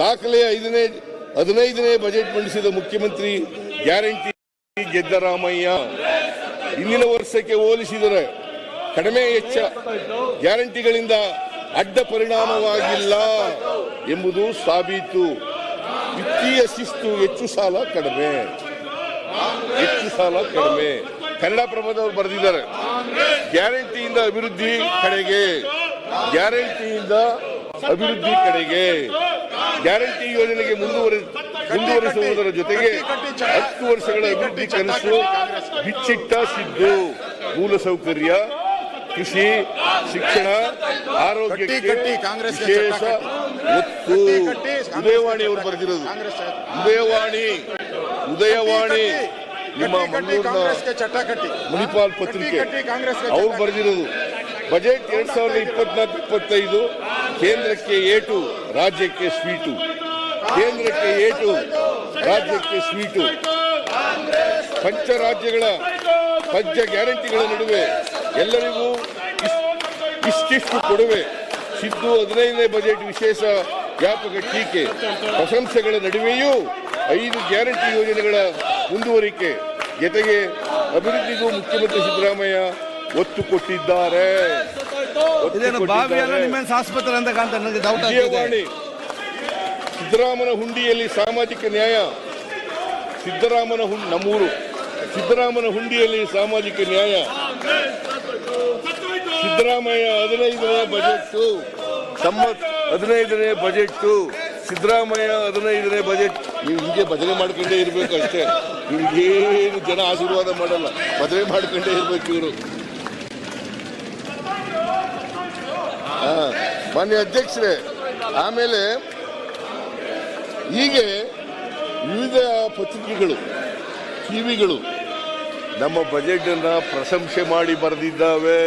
ದಾಖಲೆ ಐದನೇ, ಹದಿನೈದನೇ ಬಜೆಟ್ ಮಂಡಿಸಿದ ಮುಖ್ಯಮಂತ್ರಿ ಗ್ಯಾರಂಟಿ ಗೆದ್ದರಾಮಯ್ಯ. ಇಂದಿನ ವರ್ಷಕ್ಕೆ ಹೋಲಿಸಿದರೆ ಕಡಿಮೆ ಹೆಚ್ಚ ಗ್ಯಾರಂಟಿಗಳಿಂದ ಅಡ್ಡ ಪರಿಣಾಮವಾಗಿಲ್ಲ ಎಂಬುದು ಸಾಬೀತು. ವಿತ್ತೀಯ ಶಿಸ್ತು ಹೆಚ್ಚು ಸಾಲ ಕಡಿಮೆ. ಹೆಚ್ಚು ಸಾಲ ಕಡಿಮೆ. ಕನ್ನಡಪ್ರಭದವರು ಬರೆದಿದ್ದಾರೆ, ಗ್ಯಾರಂಟಿಯಿಂದ ಅಭಿವೃದ್ಧಿ ಕಡೆಗೆ. ಗ್ಯಾರಂಟಿಯಿಂದ ಅಭಿವೃದ್ಧಿ ಕಡೆಗೆ. ಗ್ಯಾರಂಟಿ ಯೋಜನೆಗೆ ಮುಂದುವರೆ ಮುಂದುವರಿಸುವುದರ ಜೊತೆಗೆ ಹತ್ತು ವರ್ಷಗಳ ಅಭಿವೃದ್ಧಿ ಕನಸು ಬಿಚ್ಚಿಟ್ಟ ಸಿದ್ದು. ಮೂಲಸೌಕರ್ಯ ಕೃಷಿ ಶಿಕ್ಷಣ ಆರೋಗ್ಯಕ್ಕೆ ಕಾಂಗ್ರೆಸ್ಗೆ ವಿಶೇಷ ಒತ್ತು. ಉದಯವಾಣಿ ಅವರು ಬರೆದಿರೋದು. ಉದಯವಾಣಿ ಉದಯವಾಣಿ. ನಿಮ್ಮ ಮಂಗಳೂರಿನ ಮುನಿಪಾಲ್ ಪತ್ರಿಕೆ. ಅವ್ರು ಬರೆದಿರೋದು. ಬಜೆಟ್ ಎರಡ್ ಸಾವಿರದ ಇಪ್ಪತ್ನಾಲ್ಕು ಇಪ್ಪತ್ತೈದು ಕೇಂದ್ರಕ್ಕೆ ಏಟು, ರಾಜ್ಯಕ್ಕೆ ಸ್ವೀಟು. ಕೇಂದ್ರಕ್ಕೆ ಏಟು, ರಾಜ್ಯಕ್ಕೆ ಸ್ವೀಟು. ಪಂಚ ರಾಜ್ಯಗಳ ಪಂಚ ಗ್ಯಾರಂಟಿಗಳ ನಡುವೆ ಎಲ್ಲರಿಗೂ ಇಷ್ಟಿಷ್ಟು ಕೊಡುವೆ. ಸಿದ್ದು ಹದಿನೈದನೇ ಬಜೆಟ್ ವಿಶೇಷ ವ್ಯಾಪಕ ಟೀಕೆ. ಪ್ರಶಂಸೆಗಳ ನಡುವೆಯೂ ಐದು ಗ್ಯಾರಂಟಿ ಯೋಜನೆಗಳ ಮುಂದುವರಿಕೆ. ಜೊತೆಗೆ ಅಭಿವೃದ್ಧಿಗೂ ಮುಖ್ಯಮಂತ್ರಿ ಸಿದ್ದರಾಮಯ್ಯ ಒತ್ತು ಕೊಟ್ಟಿದ್ದಾರೆ. ಇದೇನು. ಆಸ್ಪತ್ರೆ ಅಂತ ಕಾಣ್ತಾ ನನಗೆ ಡೌಟ್ ಸಿದ್ದರಾಮನ ಹುಂಡಿಯಲ್ಲಿ ಸಾಮಾಜಿಕ ನ್ಯಾಯ. ಸಿದ್ದರಾಮನ ಹುಂಡಿ ನಮ್ಮೂರು. ಸಿದ್ದರಾಮನ ಹುಂಡಿಯಲ್ಲಿ ಸಾಮಾಜಿಕ ನ್ಯಾಯ. ಸಿದ್ದರಾಮಯ್ಯ ಹದಿನೈದರ ಬಜೆಟ್ ತಮ್ಮ ಹದಿನೈದನೇ ಬಜೆಟ್ ಸಿದ್ದರಾಮಯ್ಯ ಹದಿನೈದನೇ ಬಜೆಟ್. ನೀವು ಹಿಂಗೆ ಭಜನೆ ಮಾಡ್ಕೊಂಡೇ ಇರಬೇಕು ಅಷ್ಟೇ. ನಿಮ್ಗೇನು ಜನ ಆಶೀರ್ವಾದ ಮಾಡಲ್ಲ. ಭಜನೆ ಮಾಡ್ಕೊಂಡೇ ಇರಬೇಕು ಇವರು ಹಾ ಮಾನ್ಯ ಅಧ್ಯಕ್ಷರೇ. ಆಮೇಲೆ ಹೀಗೆ ವಿವಿಧ ಪತ್ರಿಕೆಗಳು ಟಿವಿಗಳು ನಮ್ಮ ಬಜೆಟ್ ಅನ್ನ ಪ್ರಶಂಸೆ ಮಾಡಿ ಬರೆದಿದ್ದಾವೆ.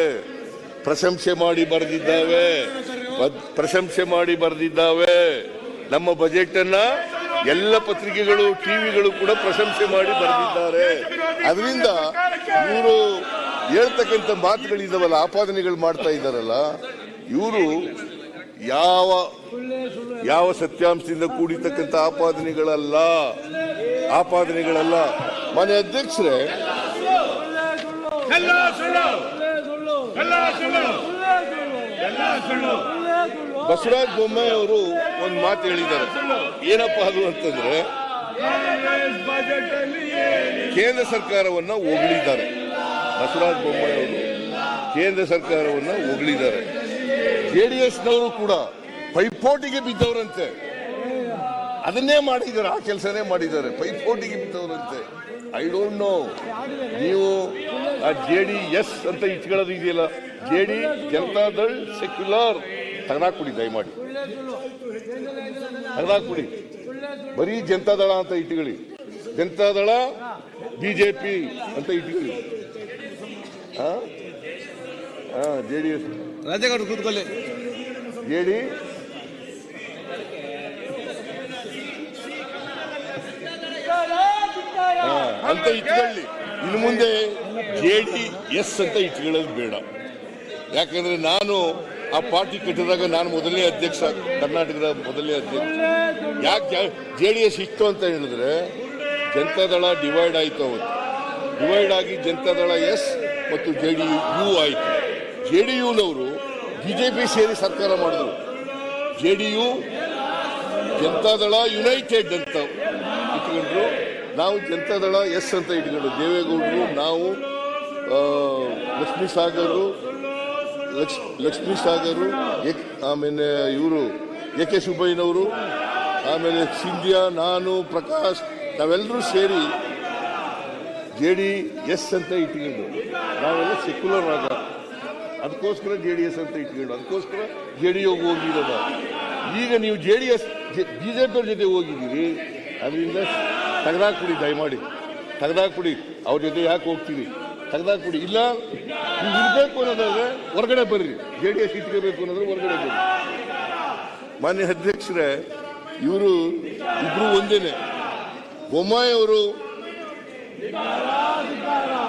ಪ್ರಶಂಸೆ ಮಾಡಿ ಬರೆದಿದ್ದಾವೆ. ಪ್ರಶಂಸೆ ಮಾಡಿ ಬರೆದಿದ್ದಾವೆ. ನಮ್ಮ ಬಜೆಟ್ ಅನ್ನ ಎಲ್ಲ ಪತ್ರಿಕೆಗಳು ಟಿವಿಗಳು ಕೂಡ ಪ್ರಶಂಸೆ ಮಾಡಿ ಬರೆದಿದ್ದಾರೆ. ಅದರಿಂದ ಇವರು ಹೇಳ್ತಕ್ಕಂಥ ಮಾತುಗಳಿದಾವಲ್ಲ, ಆಪಾದನೆಗಳು ಮಾಡ್ತಾ ಇದ್ದಾರಲ್ಲ ಇವರು ಯಾವ ಯಾವ ಸತ್ಯಾಂಶದಿಂದ ಕೂಡಿರ್ತಕ್ಕಂಥ ಆಪಾದನೆಗಳಲ್ಲ ಆಪಾದನೆಗಳಲ್ಲ. ಮನೆ ಅಧ್ಯಕ್ಷರೇ ಬಸವರಾಜ ಬೊಮ್ಮಾಯಿ ಅವರು ಒಂದು ಮಾತು ಹೇಳಿದ್ದಾರೆ. ಏನಪ್ಪ ಅದು ಅಂತಂದ್ರೆ ಕೇಂದ್ರ ಸರ್ಕಾರವನ್ನ ಹೊಗಳಿದ್ದಾರೆ. ಬಸವರಾಜ ಬೊಮ್ಮಾಯಿ ಅವರು ಕೇಂದ್ರ ಸರ್ಕಾರವನ್ನ ಹೊಗಳಿದ್ದಾರೆ. ಜೆಡಿಎಸ್ನವರು ಕೂಡ ಪೈಪೋಟಿಗೆ ಬಿದ್ದವರಂತೆ. ಅದನ್ನೇ ಮಾಡಿದ್ದಾರೆ, ಆ ಕೆಲಸನೇ ಮಾಡಿದ್ದಾರೆ, ಪೈಪೋಟಿಗೆ ಬಿದ್ದವರಂತೆ. ಐ ಡೋಂಟ್ ನೋ ನೀವು ಆ ಜೆ ಡಿ ಎಸ್ ಅಂತ ಇಟ್ಕೊಳ್ಳೋದು ಇದೆಯಲ್ಲ ಜೆ ಡಿ ಜನತಾದಳ್ ಸೆಕ್ಯುಲರ್ ತೆಗೆದಾಕ್ಬಿಡಿ ದಯಮಾಡಿ. ತೆಗೆದಾಕ್ಬಿಡಿ ಬರೀ ಜನತಾದಳ ಅಂತ ಇಟ್ಕೊಳ್ಳಿ. ಜನತಾದಳ ಬಿಜೆಪಿ ಅಂತ ಇಟ್ಕೊಳ್ಳಿ. ಜೆ ಡಿ ಎಸ್ ರಾಜೇಗೌಡ ಕೂತ್ಕೊಳ್ಳಿ. ಹೇಳಿ. ಅಂತ ಇಟ್ಕೊಳ್ಳಿ. ಇನ್ನು ಮುಂದೆ ಜೆ ಡಿ ಎಸ್ ಅಂತ ಇಟ್ಕೊಳ್ಳೋದು ಬೇಡ. ಯಾಕಂದ್ರೆ ನಾನು ಆ ಪಾರ್ಟಿ ಕಟ್ಟಿದಾಗ ನಾನು ಮೊದಲನೇ ಅಧ್ಯಕ್ಷ, ಕರ್ನಾಟಕದ ಮೊದಲನೇ ಅಧ್ಯಕ್ಷ. ಯಾಕೆ ಜೆ ಡಿ ಎಸ್ ಇತ್ತು ಅಂತ ಹೇಳಿದ್ರೆ ಜನತಾದಳ ಡಿವೈಡ್ ಆಯ್ತು ಅವತ್ತು. ಡಿವೈಡ್ ಆಗಿ ಜನತಾದಳ ಎಸ್ ಮತ್ತು ಜೆ ಡಿ ಯು ಆಯಿತು. ಜೆ ಡಿ ಯುನವರು ಬಿಜೆಪಿ ಸೇರಿ ಸರ್ಕಾರ ಮಾಡಿದ್ರು. J D U, Janata Dal united ಅಂತ ಇಟ್ಕೊಂಡ್ರು. ನಾವು ಜನತಾದಳ ಎಸ್ ಅಂತ ಇಟ್ಕೊಂಡ್ರು ದೇವೇಗೌಡರು, ನಾವು ಲಕ್ಷ್ಮೀ ಸಾಗರು ಲಕ್ಷ್ ಲಕ್ಷ್ಮೀ ಸಾಗರು ಆಮೇಲೆ ಇವರು ಎ ಕೆ ಸುಬ್ಬಯ್ಯನವರು, ಆಮೇಲೆ ಸಿಂಧ್ಯಾ, ನಾನು, ಪ್ರಕಾಶ್ ನಾವೆಲ್ಲರೂ ಸೇರಿ ಜೆ ಡಿ ಎಸ್ ಅಂತ ಇಟ್ಕೊಂಡು, ನಾವೆಲ್ಲ ಸೆಕ್ಯುಲರ್ ಆಗ ಅದಕ್ಕೋಸ್ಕರ ಜೆ ಡಿ ಎಸ್ ಅಂತ ಇಟ್ಕೊಂಡು, ಅದಕ್ಕೋಸ್ಕರ ಜೆ ಡಿ ಹೋಗಿರೋದು. ಈಗ ನೀವು J D S B J ಪಿಯವ್ರ ಜೊತೆ ಹೋಗಿದ್ದೀರಿ, ಅದರಿಂದ ತೆಗೆದಾಕ್ಬಿಡಿ, ದಯಮಾಡಿ. ತೆಗೆದಾಕ್ಬಿಡಿ. ಅವ್ರ ಜೊತೆ ಯಾಕೆ ಹೋಗ್ತೀರಿ? ತೆಗೆದಾಕ್ಬಿಡಿ. ಇಲ್ಲ, ನೀವು ಇರಬೇಕು ಅನ್ನೋದಾದ್ರೆ ಹೊರಗಡೆ ಬರ್ರಿ. ಜೆ ಡಿ ಎಸ್ ಇಟ್ಕೋಬೇಕು ಅನ್ನೋದ್ರೆ ಹೊರಗಡೆ ಬರ್ರಿ. ಮಾನ್ಯ ಅಧ್ಯಕ್ಷರೇ, ಇವರು ಇಬ್ಬರು ಒಂದೇನೆ. ಬೊಮ್ಮಾಯಿ ಅವರು